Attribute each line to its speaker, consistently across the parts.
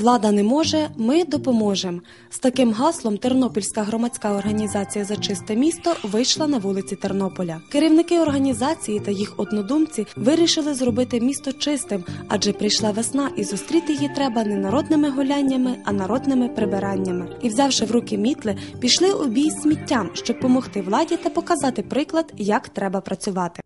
Speaker 1: Влада не може, ми допоможемо. З таким гаслом Тернопільська громадська організація за чисте місто вийшла на вулиці Тернополя. Керівники організації та їх однодумці вирішили зробити місто чистим, адже прийшла весна, і зустріти її треба не народними гуляннями, а народними прибираннями. І, взявши в руки мітли, пішли у бій з сміттям, щоб допомогти владі та показати приклад, як треба працювати.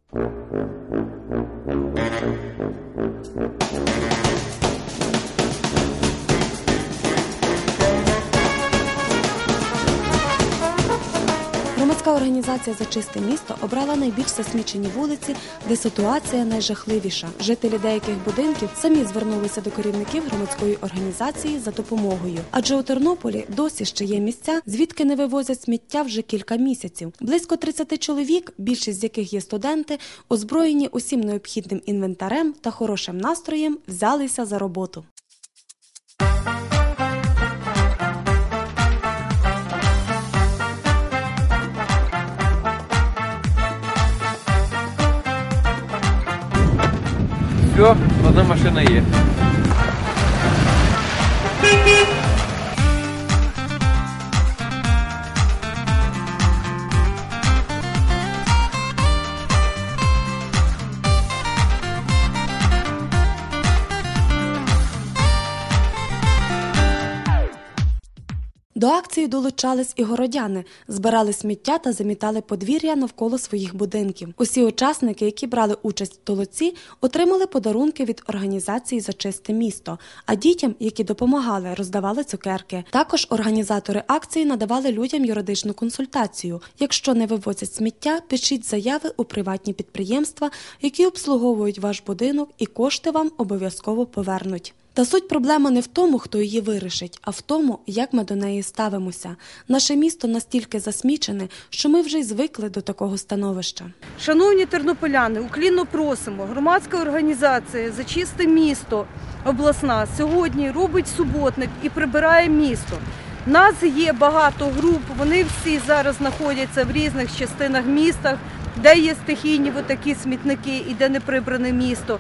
Speaker 1: Організація за чисте місто обрала найбільш засмічені вулиці, де ситуація найжахливіша. Жителі деяких будинків самі звернулися до керівників громадської організації за допомогою. Адже у Тернополі досі ще є місця, звідки не вивозять сміття вже кілька місяців. Близько 30 чоловік, більшість з яких є студенти, озброєні усім необхідним інвентарем та хорошим настроєм, взялися за роботу.
Speaker 2: Все, одна машина є.
Speaker 1: До акції долучались і городяни, збирали сміття та замітали подвір'я навколо своїх будинків. Усі учасники, які брали участь в толоці, отримали подарунки від організації за чисте місто. А дітям, які допомагали, роздавали цукерки. Також організатори акції надавали людям юридичну консультацію. Якщо не вивозять сміття, пишіть заяви у приватні підприємства, які обслуговують ваш будинок, і кошти вам обов'язково повернуть. Та суть проблема не в тому, хто її вирішить, а в тому, як ми до неї ставимося. Наше місто настільки засмічене, що ми вже й звикли до такого становища.
Speaker 3: Шановні тернополяни, уклінно просимо. Громадська організація за чисте місто обласна сьогодні робить суботник і прибирає місто. Нас є багато груп, вони всі зараз знаходяться в різних частинах міста, де є стихійні такі смітники і де не прибране місто.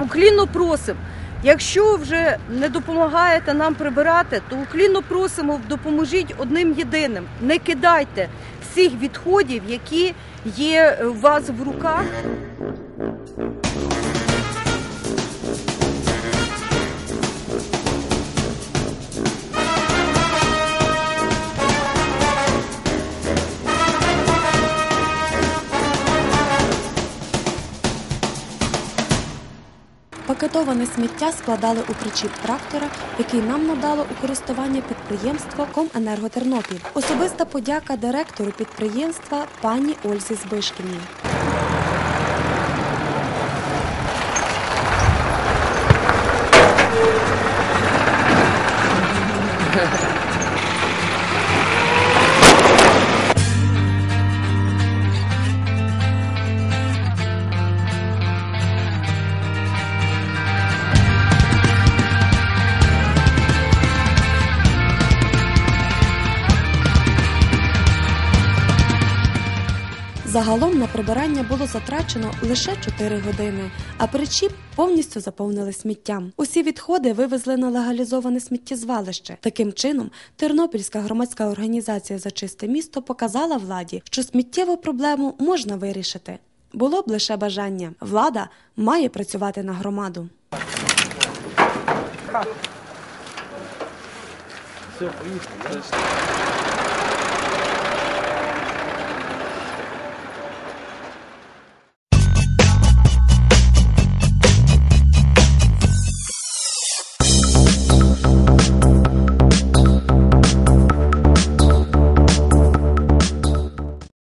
Speaker 3: Уклінно просимо. Якщо вже не допомагаєте нам прибирати, то уклінно просимо, допоможіть одним єдиним. Не кидайте всіх відходів, які є у вас в руках.
Speaker 1: Пакетоване сміття складали у причіп трактора, який нам надало у користування підприємство Коменерготернопіль. Особиста подяка директору підприємства пані Ользі Збишкіній. Загалом на прибирання було затрачено лише 4 години, а причіп повністю заповнили сміттям. Усі відходи вивезли на легалізоване сміттєзвалище. Таким чином, Тернопільська громадська організація за чисте місто показала владі, що сміттєву проблему можна вирішити. Було б лише бажання. Влада має працювати на громаду.
Speaker 2: Все.